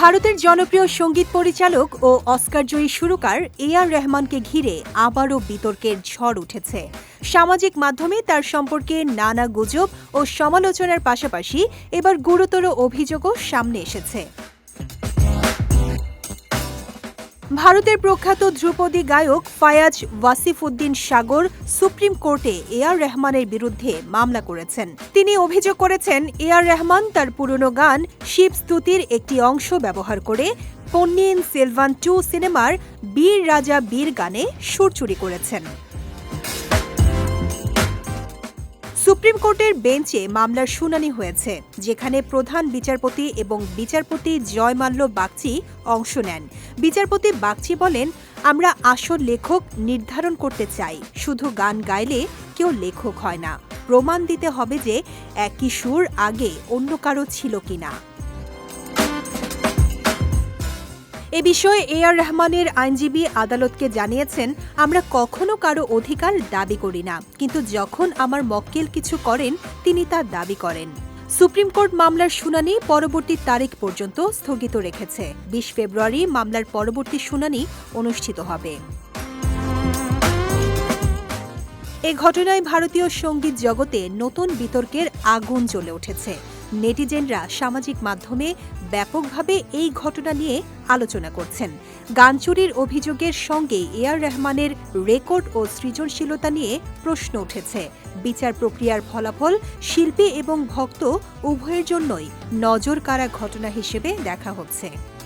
ভারতের জনপ্রিয় সংগীত পরিচালক ও অস্কারজয়ী সুরকার এ আর রহমানকে ঘিরে আবারও বিতর্কের ঝড় উঠেছে। সামাজিক মাধ্যমে তার সম্পর্কে নানা গুজব ও সমালোচনার পাশাপাশি এবার গুরুতর অভিযোগও সামনে এসেছে। ভারতের প্রখ্যাত ধ্রুপদী গায়ক ফায়াজ ওয়াসিফউদ্দিন সাগর সুপ্রিম কোর্টে এ আর রহমানের বিরুদ্ধে মামলা করেছেন। তিনি অভিযোগ করেছেন, এ আর রহমান তার পুরনো গান শিব স্তুতির একটি অংশ ব্যবহার করে পন্নিন সেলভান টু সিনেমার বীর রাজা বীর গানে সুর চুরি করেছেন। সুপ্রিম কোর্টের বেঞ্চে মামলার শুনানি হয়েছে, যেখানে প্রধান বিচারপতি এবং বিচারপতি জয়মাল্য বাগচি অংশ নেন। বিচারপতি বাগচি বলেন, আমরা আসল লেখক নির্ধারণ করতে চাই, শুধু গান গাইলে কেউ লেখক হয় না। প্রমাণ দিতে হবে যে একই সুর আগে অন্য কারও ছিল কিনা। এ বিষয়ে এ আর রহমানের আইনজীবী আদালতকে জানিয়েছেন, আমরা কখনো কারও অধিকার দাবি করি না, কিন্তু যখন আমার মক্কেল কিছু করেন, তিনি তা দাবি করেন। সুপ্রিম কোর্ট মামলার শুনানি পরবর্তী তারিখ পর্যন্ত স্থগিত রেখেছে। বিশ ফেব্রুয়ারি মামলার পরবর্তী শুনানি অনুষ্ঠিত হবে। এ ঘটনায় ভারতীয় সংগীত জগতে নতুন বিতর্কের আগুন জ্বলে উঠেছে। নেটিজেনরা সামাজিক মাধ্যমে ব্যাপকভাবে এই ঘটনা নিয়ে আলোচনা করছেন। গান চুরির অভিযোগের সঙ্গে এ আর রহমানের রেকর্ড ও সৃজনশীলতা নিয়ে প্রশ্ন উঠেছে। বিচার প্রক্রিয়ার ফলাফল শিল্পী এবং ভক্ত উভয়ের জন্যই নজর কারা ঘটনা হিসেবে দেখা হচ্ছে।